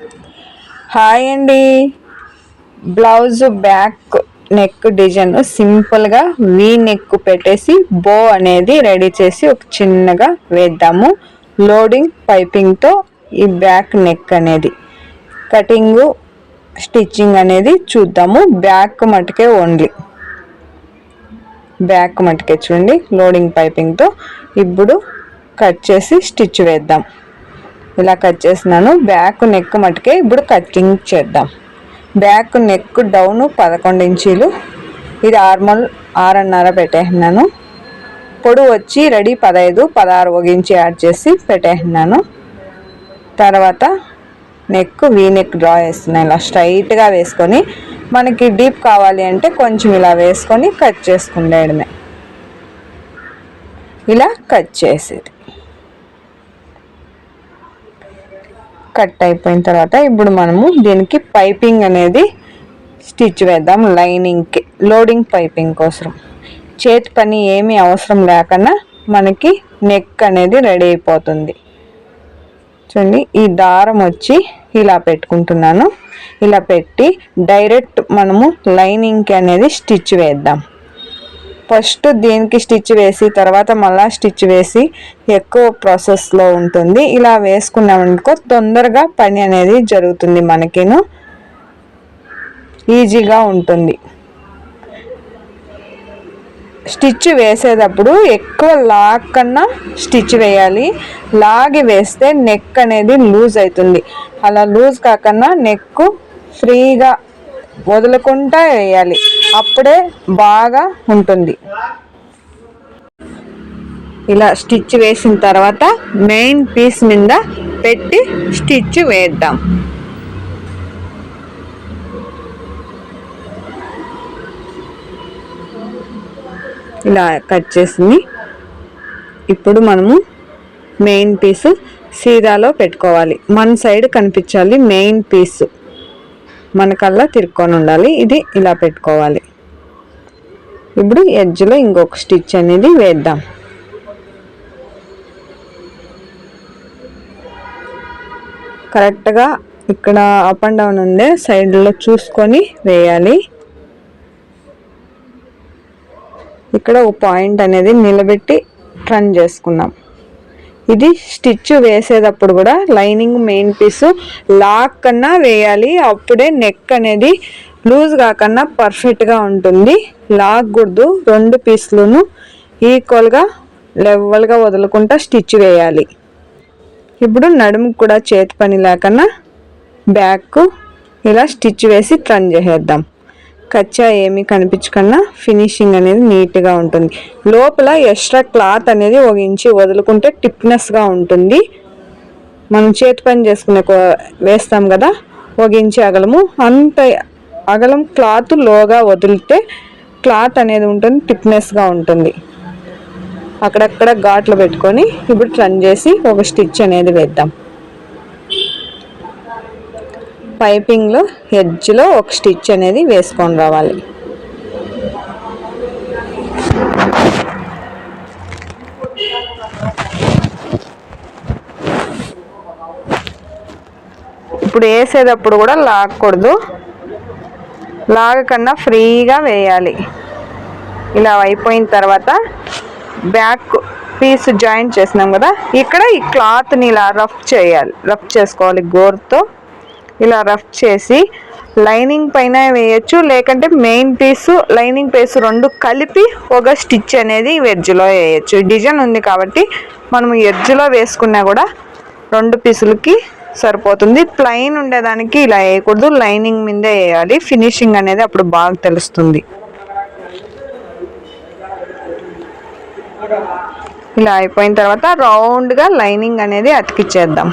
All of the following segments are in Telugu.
హాయ్ అండి. బ్లౌజ్ బ్యాక్ నెక్ డిజైన్ సింపుల్గా వీ నెక్ పెట్టేసి బో అనేది రెడీ చేసి ఒక చిన్నగా వేద్దాము. లోడింగ్ పైపింగ్తో ఈ బ్యాక్ నెక్ అనేది. కటింగ్ స్టిచ్చింగ్ అనేది చూద్దాము. బ్యాక్ మటుకే ఓన్లీ. బ్యాక్ మటుకే చూడండి. లోడింగ్ పైపింగ్తో ఇప్పుడు కట్ చేసి స్టిచ్ వేద్దాం. ఇలా కట్ చేసినాను బ్యాక్ నెక్ మటుకే ఇప్పుడు కటింగ్ చేద్దాం. బ్యాక్ నెక్ డౌన్ పదకొండు ఇంచీలు. ఇది ఆర్మల్ ఆరున్నర పెట్టేసినాను పొడు వచ్చి రెడీ పదహైదు పదహారు ఒక ఇంచి యాడ్ చేసి పెట్టేసినాను తర్వాత నెక్ వీ నెక్ డ్రా చేస్తున్నాను. ఇలా స్ట్రైట్గా వేసుకొని మనకి డీప్ కావాలి అంటే కొంచెం ఇలా వేసుకొని కట్ చేసుకుండేయడమే ఇలా కట్ చేసేది. కట్ అయిపోయిన తర్వాత ఇప్పుడు మనము దీనికి పైపింగ్ అనేది స్టిచ్ వేద్దాం లైనింగ్కి లోడింగ్ పైపింగ్ కోసం. చేతి పని ఏమీ అవసరం లేకుండా మనకి నెక్ అనేది రెడీ అయిపోతుంది. చూడండి ఈ దారం వచ్చి ఇలా పెట్టుకుంటున్నాను. ఇలా పెట్టి డైరెక్ట్ మనము లైనింగ్కి అనేది స్టిచ్ వేద్దాం. ఫస్ట్ దీనికి స్టిచ్ వేసి తర్వాత మళ్ళీ స్టిచ్ వేసి ఎక్కువ ప్రాసెస్లో ఉంటుంది. ఇలా వేసుకున్నామనుకో తొందరగా పని అనేది జరుగుతుంది మనకిను. ఈజీగా ఉంటుంది. స్టిచ్ వేసేటప్పుడు ఎక్కువ లాగ్ కన్నా స్టిచ్ వేయాలి. లాగి వేస్తే నెక్ అనేది లూజ్ అవుతుంది అలా లూజ్ కాకుండా నెక్ ఫ్రీగా వదులుకుంటా వేయాలి. అప్పుడే బాగా ఉంటుంది. ఇలా స్టిచ్ వేసిన తర్వాత మెయిన్ పీస్ మీద పెట్టి స్టిచ్ వేద్దాం. ఇలా కట్ చేసింది. ఇప్పుడు మనము మెయిన్ పీస్ సీదాలో పెట్టుకోవాలి. మన సైడ్ కనిపించాలి మెయిన్ పీస్. మనకల్లా తిరుక్కొని ఉండాలి. ఇది ఇలా పెట్టుకోవాలి. ఇప్పుడు ఎడ్జ్లో ఇంకొక స్టిచ్ అనేది వేద్దాం. కరెక్ట్గా ఇక్కడ అప్ అండ్ డౌన్ ఉందే సైడ్లో చూసుకొని వేయాలి. ఇక్కడ ఒక పాయింట్ అనేది నిలబెట్టి టర్న్ చేసుకున్నాం ఇది స్టిచ్ వేసేటప్పుడు కూడా లైనింగ్ మెయిన్ పీస్. లాక్ కన్నా వేయాలి. అప్పుడే నెక్ అనేది లూజ్ కాకుండా పర్ఫెక్ట్గా ఉంటుంది. లాగకూడదు రెండు పీసులను ఈక్వల్గా లెవెల్గా వదులుకుంటా స్టిచ్ వేయాలి. ఇప్పుడు నడుము కూడా చేతి పని లేకుండా బ్యాక్ ఇలా స్టిచ్ వేసి టర్న్ చేసేద్దాం. కచ్చా ఏమీ కనిపించకుండా ఫినిషింగ్ అనేది నీట్గా ఉంటుంది. లోపల ఎక్స్ట్రా క్లాత్ అనేది ఒక ఇంచి వదులుకుంటే టిప్నెస్గా ఉంటుంది. మనం చేతి పని చేసుకునే వేస్తాం కదా ఒక ఇంచి అగలము. అంత అగలం క్లాత్ లోగా వదిలితే క్లాత్ అనేది ఉంటుంది టిప్నెస్గా ఉంటుంది. అక్కడక్కడ ఘాట్లు పెట్టుకొని ఇప్పుడు రన్ చేసి ఒక స్టిచ్ అనేది వేద్దాం. పైపింగ్లో ఎడ్జ్లో ఒక స్టిచ్ అనేది వేసుకొని రావాలి. ఇప్పుడు వేసేటప్పుడు కూడా లాగకూడదు లాగకన్నా ఫ్రీగా వేయాలి. ఇలా అయిపోయిన తర్వాత బ్యాక్ పీస్ జాయింట్ చేసినాం కదా ఇక్కడ ఈ క్లాత్ని ఇలా రఫ్ చేయాలి రఫ్ చేసుకోవాలి గోర్తో. ఇలా రఫ్ చేసి లైనింగ్ పైన వేయచ్చు లేకంటే మెయిన్ పీసు లైనింగ్ పీస్ రెండు కలిపి ఒక స్టిచ్ అనేది వెజ్లో వేయచ్చు. డిజైన్ ఉంది కాబట్టి మనం ఎడ్జ్లో వేసుకున్నా కూడా రెండు పీసులకి సరిపోతుంది. ప్లెయిన్ ఉండేదానికి ఇలా వేయకూడదు లైనింగ్ మీదే వేయాలి. ఫినిషింగ్ అనేది అప్పుడు బాగా తెలుస్తుంది. ఇలా అయిపోయిన తర్వాత రౌండ్గా లైనింగ్ అనేది అతికిచ్చేద్దాం.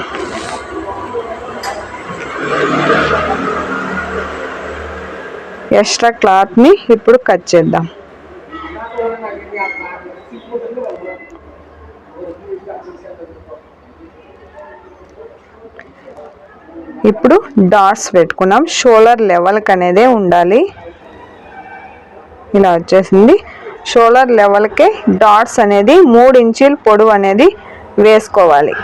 ఎక్స్ట్రా క్లాత్ని ఇప్పుడు కట్ చేద్దాం. ఇప్పుడు డాట్స్ పెట్టుకున్నాం. షోల్డర్ లెవెల్కి అనేదే ఉండాలి. ఇలా వచ్చేసింది. షోల్డర్ లెవెల్కే డాట్స్ అనేది మూడు ఇంచుల పొడవు అనేది వేసుకోవాలి.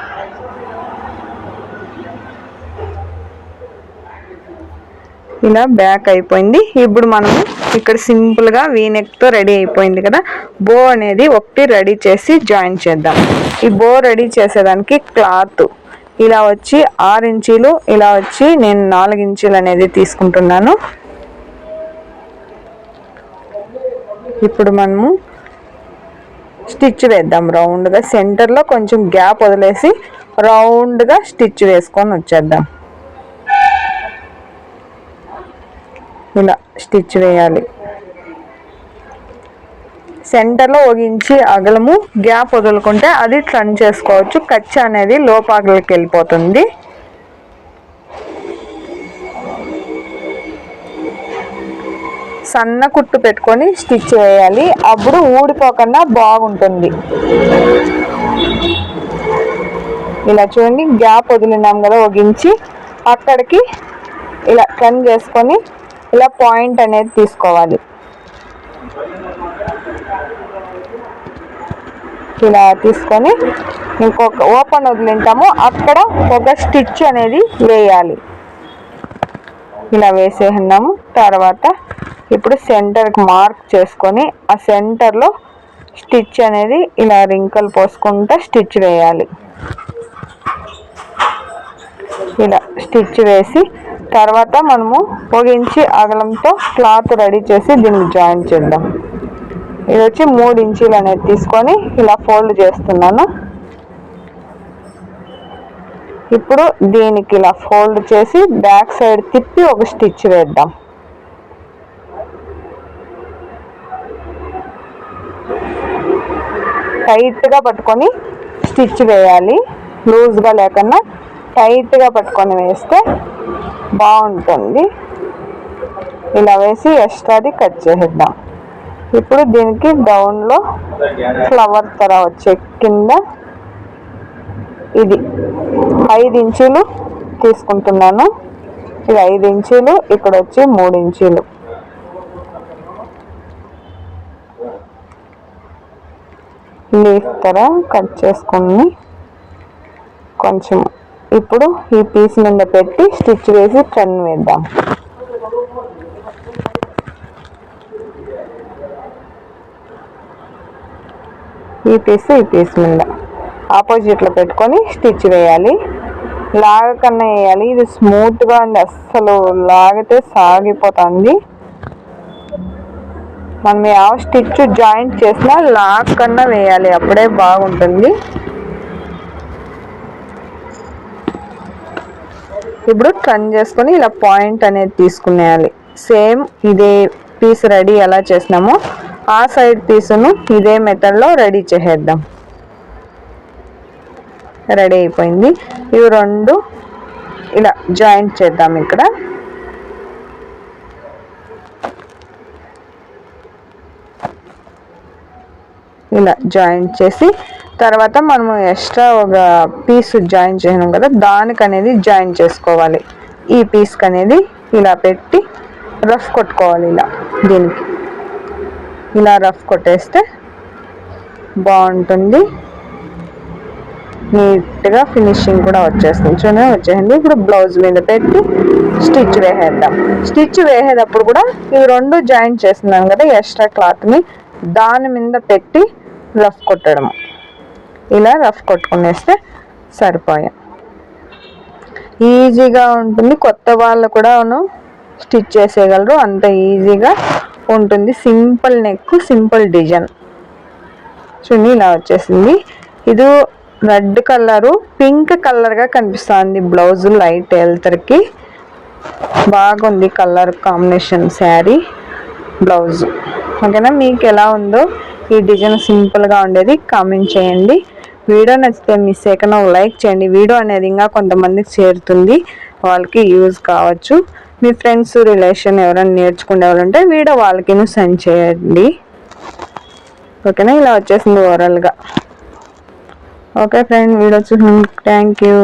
ఇలా బ్యాక్ అయిపోయింది. ఇప్పుడు మనము ఇక్కడ సింపుల్గా వీనెక్తో రెడీ అయిపోయింది కదా. బో అనేది ఒకటి రెడీ చేసి జాయిన్ చేద్దాం. ఈ బో రెడీ చేసేదానికి క్లాత్ ఇలా వచ్చి ఆరు ఇంచీలు ఇలా వచ్చి నేను నాలుగు ఇంచీలు అనేది తీసుకుంటున్నాను. ఇప్పుడు మనము స్టిచ్ వేద్దాం రౌండ్గా సెంటర్లో కొంచెం గ్యాప్ వదిలేసి రౌండ్గా స్టిచ్ వేసుకొని వచ్చేద్దాం. ఇలా స్టిచ్ వేయాలి. సెంటర్లో ఒక ఇంచి అగలము గ్యాప్ వదులుకుంటే అది ట్రన్ చేసుకోవచ్చు. కచ్చ అనేది లోపాగలకి వెళ్ళిపోతుంది. సన్న కుట్టు పెట్టుకొని స్టిచ్ వేయాలి. అప్పుడు ఊడిపోకుండా బాగుంటుంది. ఇలా చూడండి గ్యాప్ వదిలినాం కదా ఒక ఇంచి అక్కడికి ఇలా టర్న్ చేసుకొని ఇలా పాయింట్ అనేది తీసుకోవాలి. ఇలా తీసుకొని ఇంకొక ఓపెన్ వదిలింటాము. అక్కడ ఒక స్టిచ్ అనేది వేయాలి. ఇలా వేసేసినాము తర్వాత ఇప్పుడు సెంటర్కి మార్క్ చేసుకొని ఆ సెంటర్లో స్టిచ్ అనేది ఇలా రింకలు పోసుకుంటా స్టిచ్ వేయాలి. ఇలా స్టిచ్ వేసి తర్వాత మనము పొగించి అగలంతో క్లాత్ రెడీ చేసి దీన్ని జాయిన్ చేద్దాం. ఇది వచ్చి మూడు ఇంచీలు అనేది తీసుకొని ఇలా ఫోల్డ్ చేస్తున్నాను. ఇప్పుడు దీనికి ఇలా ఫోల్డ్ చేసి బ్యాక్ సైడ్ తిప్పి ఒక స్టిచ్ వేద్దాం. టైట్గా పట్టుకొని స్టిచ్ వేయాలి. లూజ్గా లేకుండా టైట్గా పట్టుకొని వేస్తే బాగుంటుంది. ఇలా వేసి ఎక్స్ట్రాది కట్ చేసేద్దాం. ఇప్పుడు దీనికి డౌన్లో ఫ్లవర్ తర వచ్చే కింద ఇది ఐదు ఇంచులు తీసుకుంటున్నాను. ఇది ఐదు ఇంచులు ఇక్కడ వచ్చి మూడు ఇంచులు. లీఫ్ తర కట్ చేసుకుని కొంచెం ఇప్పుడు ఈ పీస్ మీద పెట్టి స్టిచ్ వేసి ట్రన్ వేద్దాం. ఈ పీస్ ఈ పీస్ మీద ఆపోజిట్లో పెట్టుకొని స్టిచ్ వేయాలి. లాగకన్నా వేయాలి. ఇది స్మూత్గా ఉంది అస్సలు లాగితే సాగిపోతుంది. మనం ಯಾವ స్టిచ్ జాయింట్ చేసినా లాగ్ కన్నా వేయాలి. అప్పుడే బాగుంటుంది. ఇప్పుడు టర్న్ చేసుకొని ఇలా పాయింట్ అనేది తీసుకునేయాలి. సేమ్ ఇదే పీస్ రెడీ ఎలా చేసినామో ఆ సైడ్ పీసును ఇదే మెథడ్లో రెడీ చేసేద్దాం. రెడీ అయిపోయింది. ఇవి రెండు ఇలా జాయింట్ చేద్దాం ఇక్కడ. ఇలా జాయింట్ చేసి తర్వాత మనము ఎక్స్ట్రా ఒక పీస్ జాయిన్ చేయడం కదా దానికి అనేది జాయిన్ చేసుకోవాలి. ఈ పీస్కి అనేది ఇలా పెట్టి రఫ్ కొట్టుకోవాలి ఇలా దీనికి. ఇలా రఫ్ కొట్టేస్తే బాగుంటుంది. నీట్గా ఫినిషింగ్ కూడా వచ్చేస్తుంది. చూడండి వచ్చేసింది. ఇప్పుడు బ్లౌజ్ మీద పెట్టి స్టిచ్ వేసేద్దాం. స్టిచ్ వేసేటప్పుడు కూడా ఈ రెండు జాయింట్ చేస్తున్నాం కదా ఎక్స్ట్రా క్లాత్ని దాని మీద పెట్టి రఫ్ కొట్టడం ఇలా రఫ్ కొట్టుకునేస్తే సరిపోయా. ఈజీగా ఉంటుంది. కొత్త వాళ్ళు కూడా స్టిచ్ చేసేయగలరు. అంత ఈజీగా ఉంటుంది. Simple neck simple design. చూడండి ఇలా వచ్చేసింది. ఇది రెడ్ కలరు పింక్ కలర్గా కనిపిస్తుంది. బ్లౌజ్ లైట్ వెళ్తరికి బాగుంది కలర్ కాంబినేషన్ శారీ బ్లౌజ్. ఓకేనా? మీకు ఎలా ఉందో ఈ డిజైన్ సింపుల్గా ఉండేది. కామెంట్ చేయండి. వీడియో నచ్చితే మిస్ చేయకుండా లైక్ చేయండి. వీడియో అనేది ఇంకా కొంతమందికి చేరుతుంది. వాళ్ళకి యూజ్ కావచ్చు. మీ ఫ్రెండ్స్ రిలేషన్ ఎవరైనా నేర్చుకునే వాళ్ళు ఉంటే వీడియో వాళ్ళకి సెండ్ చేయండి. ఓకేనా? ఇలా వచ్చేసింది ఓవరాల్గా ఓకే ఫ్రెండ్ వీడియో చూసిన థ్యాంక్ యూ